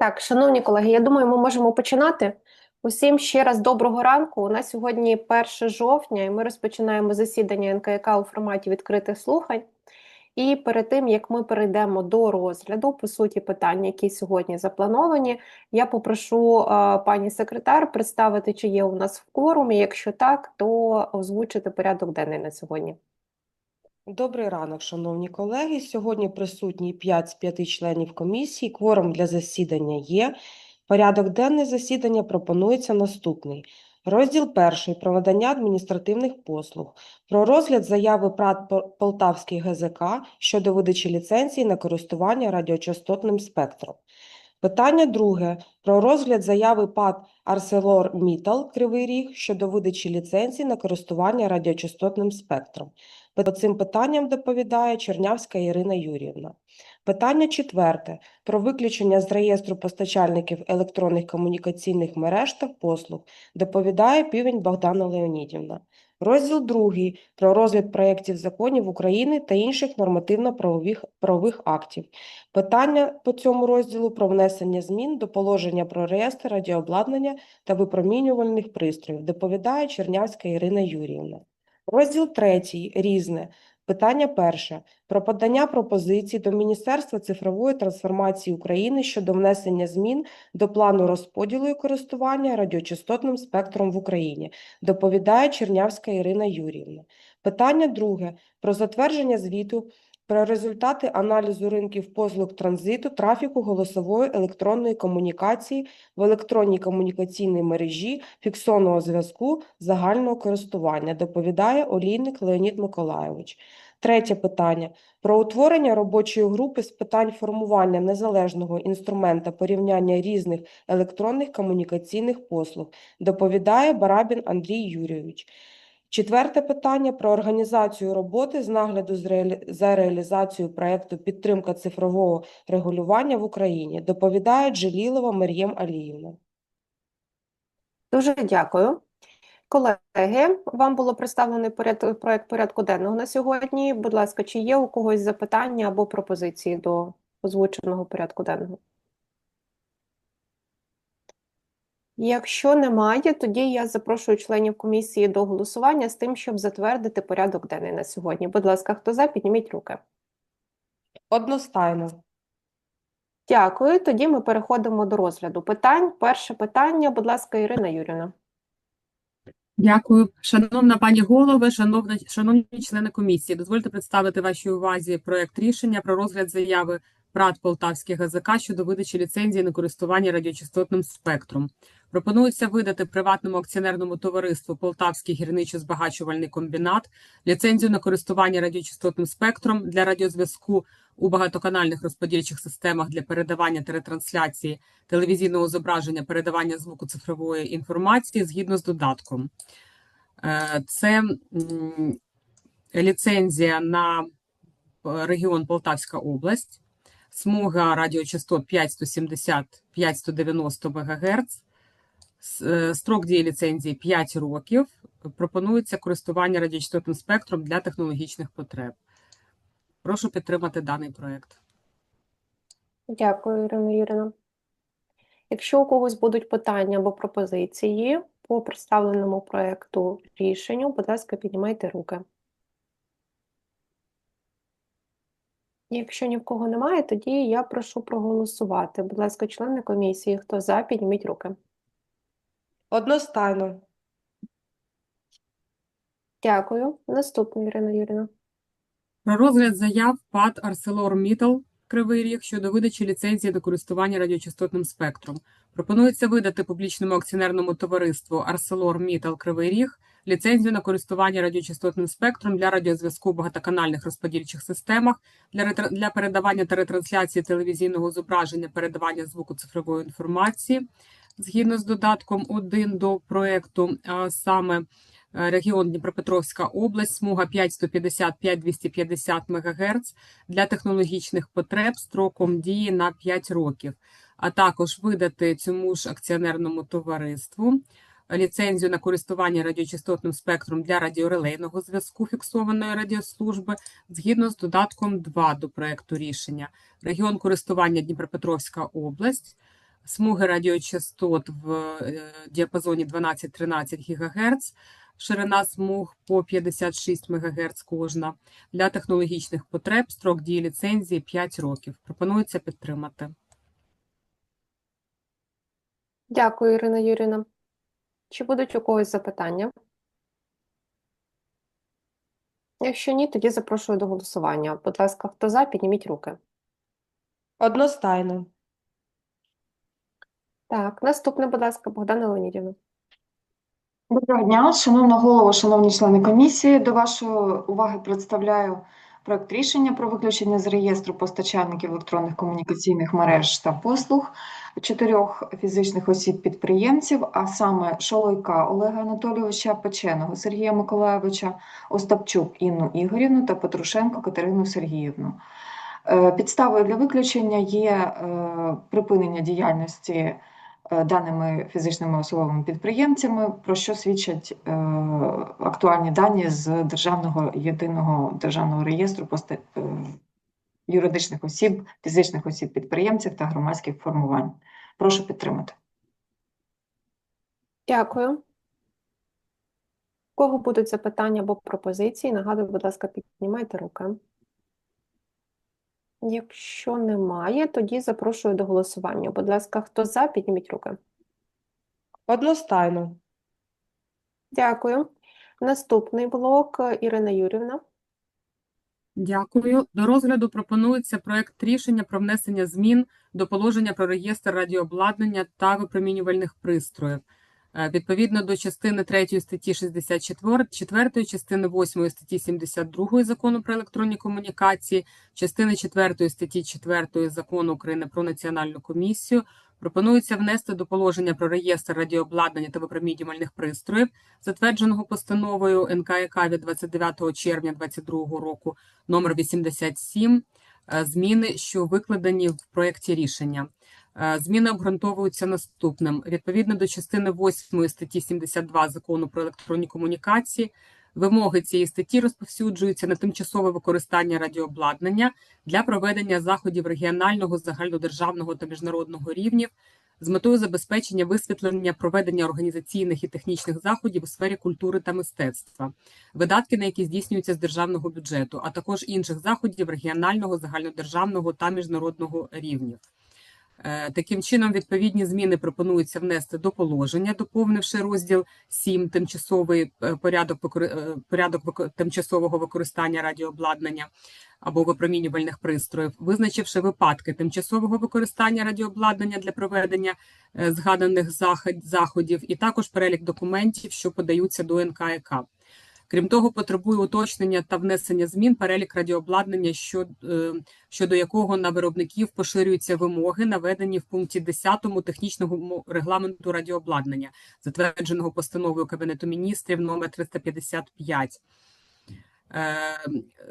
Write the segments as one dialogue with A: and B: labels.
A: Так, шановні колеги, я думаю, ми можемо починати. Усім ще раз доброго ранку. У нас сьогодні 1 жовтня, і ми розпочинаємо засідання НКК у форматі відкритих слухань. І перед тим як ми перейдемо до розгляду, по суті, питань, які сьогодні заплановані, я попрошу е, пані секретар представити, чи є у нас в кворумі. Якщо так, то озвучити порядок денний на сьогодні.
B: Добрий ранок, шановні колеги. Сьогодні присутні 5 з 5 членів комісії. Кворум для засідання є. Порядок денний засідання пропонується наступний. Розділ перший про надання адміністративних послуг. Про розгляд заяви ПРАТ Пол- Полтавський ГЗК щодо видачі ліцензії на користування радіочастотним спектром. Питання друге про розгляд заяви ПАТ ArcelorMittal Кривий Ріг щодо видачі ліцензії на користування радіочастотним спектром. По цим питанням доповідає Чернявська Ірина Юріївна. Питання четверте про виключення з реєстру постачальників електронних комунікаційних мереж та послуг доповідає Півень Богдана Леонідівна. Розділ другий про розгляд проєктів законів України та інших нормативно-правових правових актів. Питання по цьому розділу про внесення змін до положення про реєстр радіообладнання та випромінювальних пристроїв доповідає Чернявська Ірина Юріївна. Розділ третій різне. Питання перше про подання пропозицій до Міністерства цифрової трансформації України щодо внесення змін до плану розподілу і користування радіочастотним спектром в Україні. Доповідає Чернявська Ірина Юріївна. Питання друге про затвердження звіту про результати аналізу ринків послуг транзиту, трафіку голосової електронної комунікації в електронній комунікаційній мережі фіксованого зв'язку загального користування, доповідає Олійник Леонід Миколайович. Третє питання про утворення робочої групи з питань формування незалежного інструмента порівняння різних електронних комунікаційних послуг, доповідає Барабін Андрій Юрійович. Четверте питання про організацію роботи з нагляду за реалізацією проекту підтримка цифрового регулювання в Україні, доповідає Джелілова Мар'єм Аліївна.
A: Дуже дякую. Колеги, вам було представлений поряд... проект порядку денного на сьогодні. Будь ласка, чи є у когось запитання або пропозиції до озвученого порядку денного? Якщо немає, тоді я запрошую членів комісії до голосування з тим, щоб затвердити порядок денний на сьогодні. Будь ласка, хто за, підніміть руки.
B: Одностайно.
A: Дякую. Тоді ми переходимо до розгляду питань. Перше питання, будь ласка, Ірина Юріна.
C: Дякую, шановна пані голове, шановна, шановні члени комісії. Дозвольте представити вашій увазі проект рішення про розгляд заяви ПРАТ Полтавський ГЗК щодо видачі ліцензії на користування радіочастотним спектром. Пропонується видати приватному акціонерному товариству Полтавський гірничо-збагачувальний комбінат ліцензію на користування радіочастотним спектром для радіозв'язку у багатоканальних розподільчих системах для передавання та ретрансляції телевізійного зображення, передавання звуку цифрової інформації згідно з додатком. Е, Це ліцензія на е, регіон Полтавська область, смуга радіочастот 5170 5190 МГц. Е, Строк дії ліцензії 5 років. Пропонується користування радіочастотним спектром для технологічних потреб. Прошу підтримати даний проект.
A: Дякую, Ірина Юріна. Якщо у когось будуть питання або пропозиції по представленому проекту рішенню, будь ласка, піднімайте руки. Якщо ні в кого немає, тоді я прошу проголосувати. Будь ласка, члени комісії, хто за, підніміть руки.
B: Одностайно.
A: Дякую. Наступна Ірина Юріна.
C: Про розгляд заяв ПАТ ArcelorMittal Кривий Ріг щодо видачі ліцензії до користування радіочастотним спектром. Пропонується видати публічному акціонерному товариству ArcelorMittal Кривий Ріг ліцензію на користування радіочастотним спектром для радіозв'язку в багатоканальних розподільчих системах для, для передавання та ретрансляції телевізійного зображення, передавання звуку цифрової інформації згідно з додатком 1 до проекту, а саме е, регіон Дніпропетровська область, смуга 5150-5250 МГц для технологічних потреб строком дії на 5 років, а також видати цьому ж акціонерному товариству ліцензію на користування радіочастотним спектром для радіорелейного зв'язку фіксованої радіослужби згідно з додатком 2 до проекту рішення. Регіон користування Дніпропетровська область, смуги радіочастот в е, діапазоні 12-13 ГГц, ширина смуг по 56 МГц кожна. Для технологічних потреб строк дії ліцензії 5 років. Пропонується підтримати.
A: Дякую, Ірина Юріївна. Чи будуть у когось запитання? Якщо ні, тоді запрошую до голосування. Будь ласка, хто за, підніміть руки.
B: Одностайно.
A: Так, наступне, будь ласка, Богдана Леонідівна.
D: Доброго дня, шановна голова, шановні члени комісії. До вашої уваги представляю проект рішення про виключення з реєстру постачальників електронних комунікаційних мереж та послуг чотирьох фізичних осіб-підприємців, а саме Шолойка Олега Анатолійовича, Печеного Сергія Миколайовича, Остапчук Інну Ігорівну та Петрушенко Катерину Сергіївну. Е, Підставою для виключення є е, припинення діяльності даними фізичними особовими підприємцями, про що свідчать е, актуальні дані з Державного єдиного державного реєстру е, юридичних осіб, фізичних осіб підприємців та громадських формувань. Прошу підтримати.
A: Дякую. У кого будуть запитання або пропозиції, нагадую, будь ласка, піднімайте руки. Якщо немає, тоді запрошую до голосування. Будь ласка, хто за, підніміть руки.
B: Одностайно.
A: Дякую. Наступний блок Ірина Юрівна.
C: Дякую. До розгляду пропонується проект рішення про внесення змін до положення про реєстр радіообладнання та випромінювальних пристроїв. Е, Відповідно до частини 3 статті 64, 4 частини 8 статті 72 Закону про електронні комунікації, частини 4 статті 4 Закону України про національну комісію пропонується внести до положення про реєстр радіообладнання та випромінювальних пристроїв, затвердженого постановою НКК від 29 червня 2022 року номер 87, е, зміни, що викладені в проєкті рішення. Е, Зміни обґрунтовуються наступним. Відповідно до частини 8 статті 72 Закону про електронні комунікації, вимоги цієї статті розповсюджуються на тимчасове використання радіообладнання для проведення заходів регіонального, загальнодержавного та міжнародного рівнів з метою забезпечення висвітлення проведення організаційних і технічних заходів у сфері культури та мистецтва, видатки на які здійснюються з державного бюджету, а також інших заходів регіонального, загальнодержавного та міжнародного рівнів. Е, Таким чином, відповідні зміни пропонується внести до положення, доповнивши розділ 7 тимчасовий е, порядок, е, порядок тимчасового використання радіообладнання або випромінювальних пристроїв, визначивши випадки тимчасового використання радіообладнання для проведення згаданих заход- заходів, і також перелік документів, що подаються до НКК. Крім того, потребує уточнення та внесення змін перелік радіообладнання, е, щодо якого на виробників поширюються вимоги, наведені в пункті 10 технічного регламенту радіообладнання, затвердженого постановою Кабінету міністрів номер 355. Е,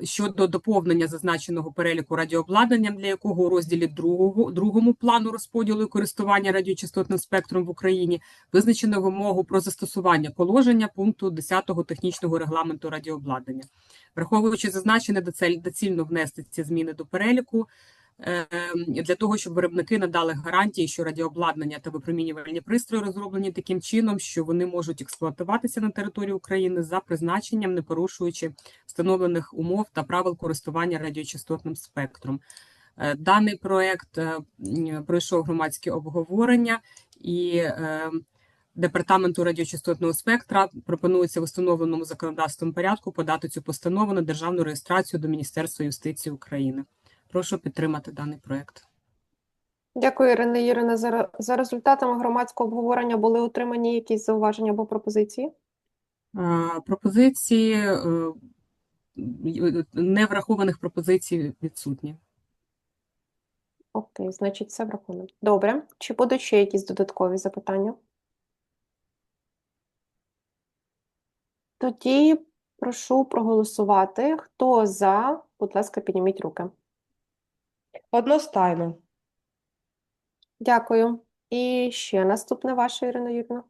C: Щодо доповнення зазначеного переліку радіообладнання, для якого у розділі другого, другому плану розподілу і користування радіочастотним спектром в Україні визначено вимогу про застосування положення пункту 10 технічного регламенту радіообладнання. Враховуючи зазначене, доцільно внести ці зміни до переліку для того, щоб виробники надали гарантії, що радіообладнання та випромінювальні пристрої розроблені таким чином, що вони можуть експлуатуватися на території України за призначенням, не порушуючи встановлених умов та правил користування радіочастотним спектром. Е, Даний проект е, пройшов громадське обговорення і е, Департаменту радіочастотного спектра пропонується в установленому законодавством порядку подати цю постанову на державну реєстрацію до Міністерства юстиції України. Прошу підтримати даний проект.
A: Дякую, Ірина Юріївна. За, за результатами громадського обговорення були отримані якісь зауваження або пропозиції?
C: Е, Пропозиції е, неврахованих пропозицій відсутні.
A: Окей, значить, все враховано. Добре. Чи будуть ще якісь додаткові запитання? Тоді прошу проголосувати. Хто за, будь ласка, підніміть руки.
B: Одностайно.
A: Дякую. І ще наступне ваше, Ірина Юрна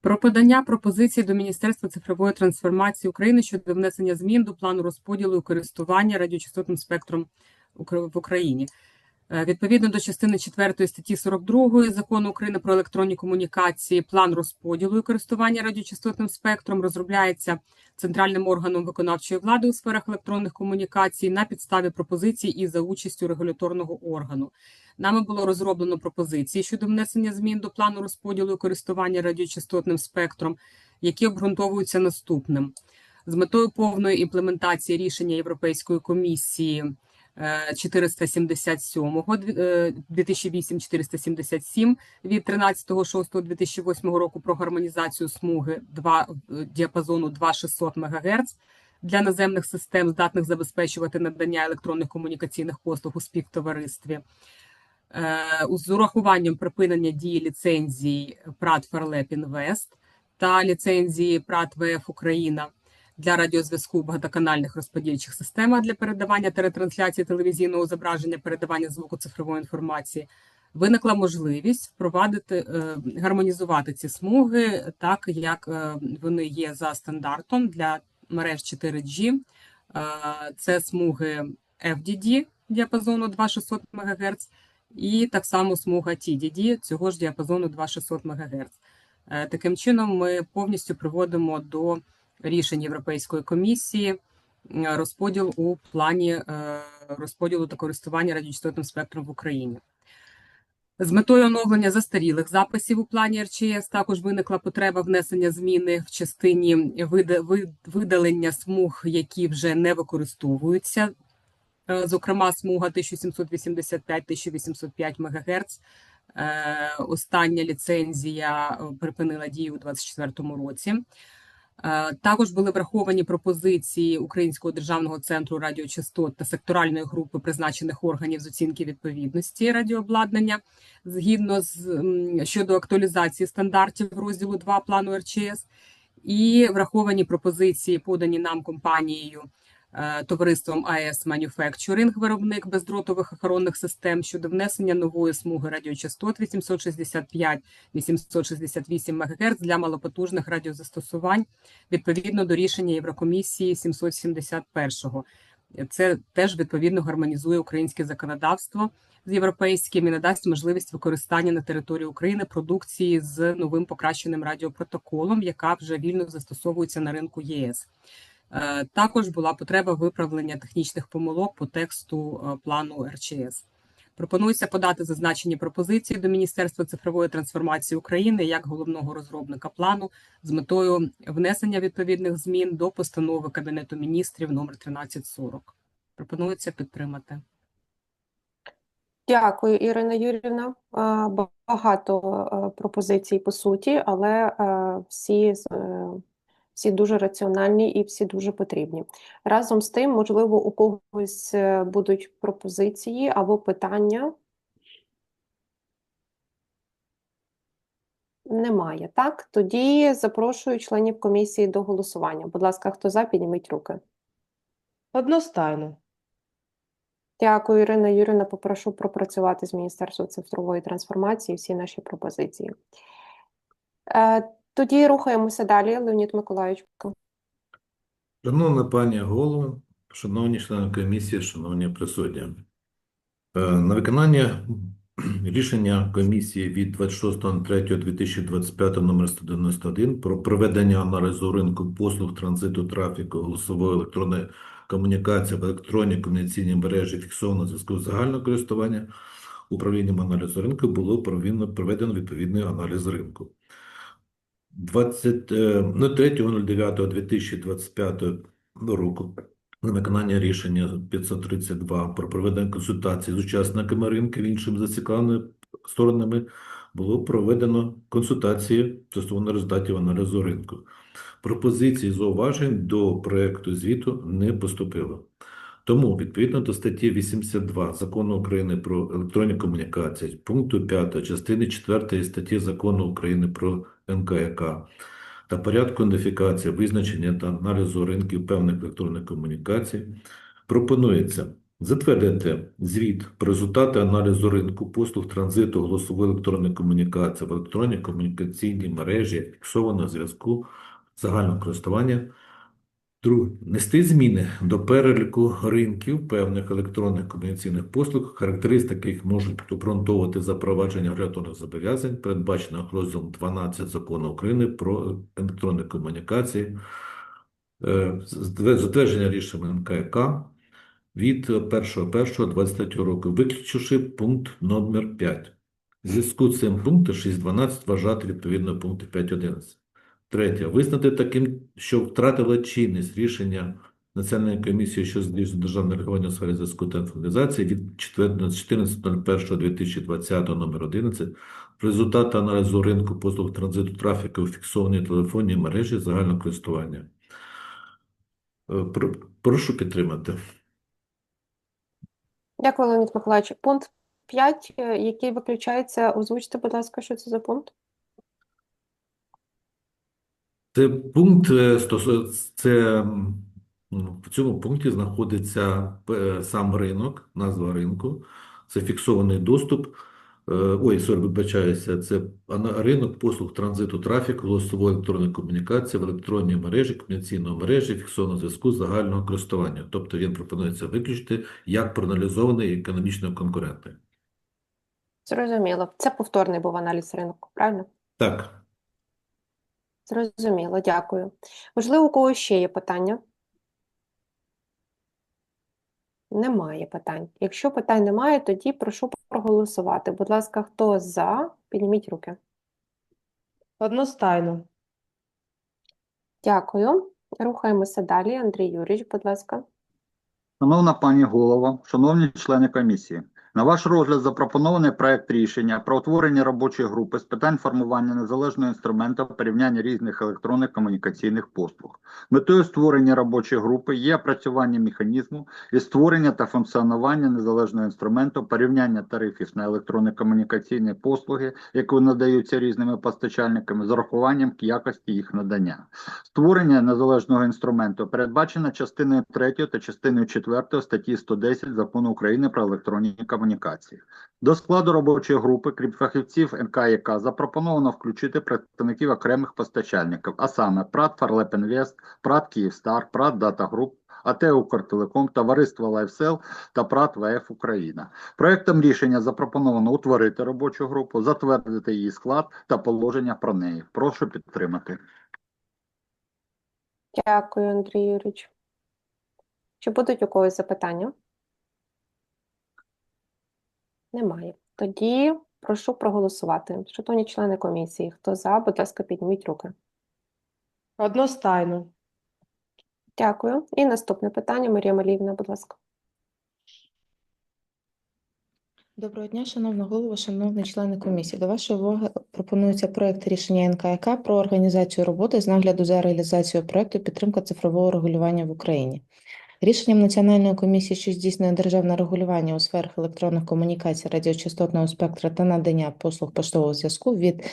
C: Про подання пропозицій до Міністерства цифрової трансформації України щодо внесення змін до плану розподілу і користування радіочастотним спектром Укр- в Україні. Е, Відповідно до частини 4 статті 42 Закону України про електронні комунікації, план розподілу і користування радіочастотним спектром розробляється центральним органом виконавчої влади у сферах електронних комунікацій на підставі пропозицій і за участю регуляторного органу. Нами було розроблено пропозиції щодо внесення змін до плану розподілу і користування радіочастотним спектром, які обґрунтовуються наступним. З метою повної імплементації рішення Європейської комісії 477 е, 2008-477 від 13.06.2008 року про гармонізацію смуги 2, е, діапазону 2600 МГц для наземних систем, здатних забезпечувати надання електронних комунікаційних послуг у співтоваристві. Е, З урахуванням припинення дії ліцензій ПРАТ Фарлеп Інвест та ліцензії ПРАТ ВФ Україна для радіозв'язку багатоканальних розподільчих системах для передавання та ретрансляції телевізійного зображення, передавання звуку цифрової інформації, виникла можливість впровадити, е, гармонізувати ці смуги так, як е, вони є за стандартом для мереж 4G. Е, Це смуги FDD діапазону 2600 МГц і так само смуга TDD цього ж діапазону 2600 МГц. Таким чином, ми повністю приводимо до рішень Європейської комісії е, розподіл у плані е, розподілу та користування радіочастотним спектром в Україні. З метою оновлення застарілих записів у плані РЧС також виникла потреба внесення зміни в частині вида- видалення смуг, які вже не використовуються. Е, Зокрема, смуга 1785-1805 МГц. Остання ліцензія припинила дію у 2024 році. Е, Також були враховані пропозиції Українського державного центру радіочастот та секторальної групи призначених органів з оцінки відповідності радіообладнання. Згідно з щодо актуалізації стандартів розділу 2 плану РЧС, і враховані пропозиції, подані нам компанією товариством АЕС Manufacturing, виробник бездротових охоронних систем щодо внесення нової смуги радіочастот 865-868 МГц для малопотужних радіозастосувань відповідно до рішення Єврокомісії 771-го. Це теж відповідно гармонізує українське законодавство з європейським і надасть можливість використання на території України продукції з новим покращеним радіопротоколом, яка вже вільно застосовується на ринку ЄС. Е, Також була потреба виправлення технічних помилок по тексту е, плану РЧС. Пропонується подати зазначені пропозиції до Міністерства цифрової трансформації України як головного розробника плану з метою внесення відповідних змін до постанови Кабінету міністрів номер 1340. Пропонується підтримати.
A: Дякую, Ірина Юрівна. Багато е, пропозицій по суті, але всі, всі дуже раціональні і всі дуже потрібні. Разом з тим, можливо, у когось е, будуть пропозиції або питання. Немає, так? Тоді запрошую членів комісії до голосування. Будь ласка, хто за, підніміть руки.
B: Одностайно.
A: Дякую, Ірина Юрівна. Попрошу пропрацювати з Міністерством цифрової трансформації всі наші пропозиції. Тоді рухаємося далі. Леонід Миколайович.
E: Шановна пані голово, шановні члени комісії, шановні присутні. Е, На виконання рішення комісії від 26.03.2025 номер 191 про проведення аналізу ринку послуг транзиту трафіку голосової електронної комунікації в електронній комунікаційній мережі фіксованого зв'язку загального користування управлінням аналізу ринку було проведено відповідний аналіз ринку. 20, е, ну, 3.09.2025 року на виконання рішення 532 про проведення консультацій з учасниками ринку іншими зацікавленими сторонами було проведено консультації стосовно результатів аналізу ринку. Пропозицій зауважень до проекту звіту не поступило. Тому, відповідно до статті 82 Закону України про електронні комунікації, пункту 5 частини 4 статті Закону України про НКК та порядку ідентифікації, визначення та аналізу ринків певних електронних комунікацій, пропонується затвердити звіт про результати аналізу ринку послуг транзиту голосової електронної комунікації в електронній комунікаційній мережі фіксованого зв'язку загального користування Друге. Нести зміни до переліку ринків певних електронних комунікаційних послуг, характеристики яких можуть обґрунтовувати запровадження регуляторних зобов'язань, передбачених розділом 12 Закону України про електронні комунікації, е, затвердження рішення НКК від 1.1.23 року, виключивши пункт номер 5. В зв'язку з цим пункти 6.12 вважати відповідно пункту 5.11. Третє. Визнати таким, що втратило чинність рішення Національної комісії, що здійснює державне регулювання у сфері зв'язку та інформатизації від 14.01.2020 номер 11 результати аналізу ринку послуг транзиту трафіку у фіксованій телефонній мережі загального користування. Е, Прошу підтримати.
A: Дякую, Леонід Миколаївич. Пункт 5, е, який виключається, озвучте, будь ласка, що це за пункт?
E: Це пункт е, це м, в цьому пункті знаходиться е, сам ринок, назва ринку. Це фіксований доступ. е, Ой, сорі, вибачаюся, це ринок послуг транзиту трафіку, голосової електронної комунікації в електронній мережі, комунікаційної мережі, фіксованого зв'язку загального користування. Тобто він пропонується виключити як проаналізований економічно конкурентний.
A: Зрозуміло. Це повторний був аналіз ринку, правильно?
E: Так.
A: Зрозуміло, дякую. Можливо, у когось ще є питання? Немає питань. Якщо питань немає, тоді прошу проголосувати. Будь ласка, хто за, підніміть руки.
B: Одностайно.
A: Дякую. Рухаємося далі. Андрій Юрійович, будь ласка.
F: Шановна пані голова, шановні члени комісії, на ваш розгляд запропонований проект рішення про утворення робочої групи з питань формування незалежного інструменту порівняння різних електронних комунікаційних послуг. Метою створення робочої групи є опрацювання механізму і створення та функціонування незалежного інструменту порівняння тарифів на електронні комунікаційні послуги, які надаються різними постачальниками, з урахуванням якості їх надання. Створення незалежного інструменту передбачено частиною 3 та частиною 4 статті 110 Закону України про електронні комунікації. До складу робочої групи, крім фахівців НКЯК, запропоновано включити представників окремих постачальників, а саме ПРАТ Фарлепінвест, ПРАТ Київстар, ПРАТ Дата Груп, АТ Укртелеком, Товариство Лайфсел та ПРАТ ВФ Україна. Проектом рішення запропоновано утворити робочу групу, затвердити її склад та положення про неї. Прошу підтримати.
A: Дякую, Андрій Юрійович. Чи будуть у когось запитання? Немає. Тоді прошу проголосувати. Шановні члени комісії, хто за, будь ласка, підніміть руки.
B: Одностайно.
A: Дякую. І наступне питання, Марія Маліївна, будь ласка.
G: Доброго дня, шановна голова, шановні члени комісії. До вашої уваги пропонується проект рішення НКК про організацію роботи з нагляду за реалізацією проекту підтримка цифрового регулювання в Україні. Рішенням Національної комісії, що здійснює державне регулювання у сферах електронних комунікацій, радіочастотного спектра та надання послуг поштового зв'язку від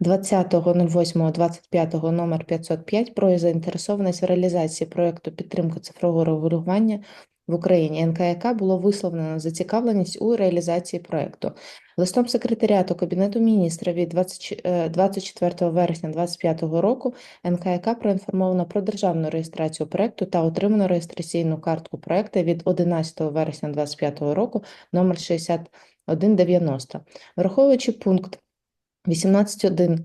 G: 20.08.25 номер 505 про заінтересованість в реалізації проекту підтримки цифрового регулювання в Україні НКЯК було висловлено зацікавленість у реалізації проекту. Листом секретаріату Кабінету міністрів від 20 е, 24 вересня 2025 року НКЯК проінформовано про державну реєстрацію проекту та отримано реєстраційну картку проекту від 11 вересня 2025 року номер 6190. Враховуючи пункт 18.1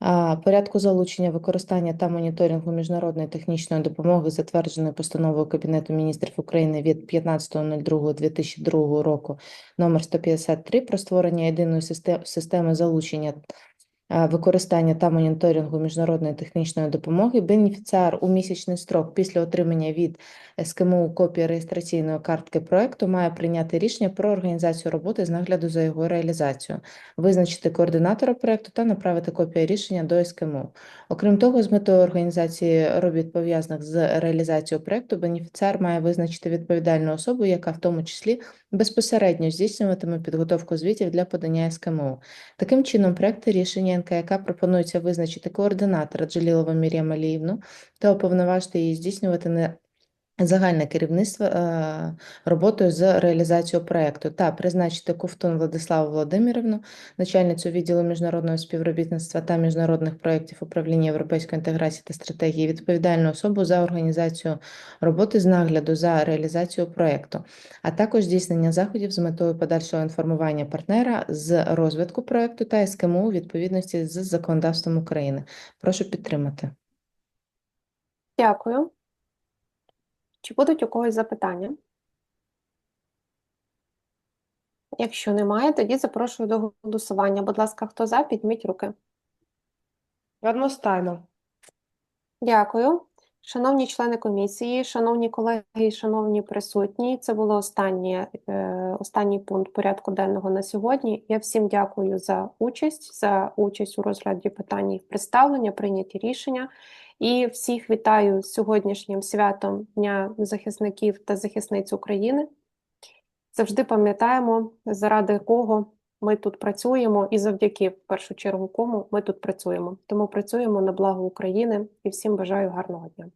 G: а, порядку залучення, використання та моніторингу міжнародної технічної допомоги, затвердженої постановою Кабінету міністрів України від 15.02.2002 року номер 153 про створення єдиної систе- системи залучення використання та моніторингу міжнародної технічної допомоги, бенефіціар у місячний строк після отримання від СКМУ копії реєстраційної картки проекту має прийняти рішення про організацію роботи з нагляду за його реалізацією визначити координатора проекту та направити копію рішення до СКМУ. Окрім того, з метою організації робіт пов'язаних з реалізацією проекту, бенефіціар має визначити відповідальну особу, яка в тому числі безпосередньо здійснюватиме підготовку звітів для подання СКМУ. Таким чином, проекти рішення НКК пропонується визначити координатора Джалілову Мір'ям Аліївну та уповноважити її здійснювати загальне керівництво е, роботою з реалізацією проекту та призначити Ковтун Владиславу Володимирівну, начальницю відділу міжнародного співробітництва та міжнародних проєктів управління європейської інтеграції та стратегії, відповідальну особу за організацію роботи з нагляду за реалізацією проекту, а також здійснення заходів з метою подальшого інформування партнера з розвитку проекту та СКМУ у відповідності з законодавством України. Прошу підтримати.
A: Дякую. Чи будуть у когось запитання? Якщо немає, тоді запрошую до голосування. Будь ласка, хто за, підніміть руки.
B: Одностайно.
A: Дякую. Шановні члени комісії, шановні колеги і шановні присутні, це було останнє, е, останній пункт порядку денного на сьогодні. Я всім дякую за участь, за участь у розгляді питань представлення, прийняті рішення. І всіх вітаю з сьогоднішнім святом Дня захисників та захисниць України. Завжди пам'ятаємо, заради кого ми тут працюємо і завдяки, в першу чергу, кому ми тут працюємо. Тому працюємо на благо України і всім бажаю гарного дня.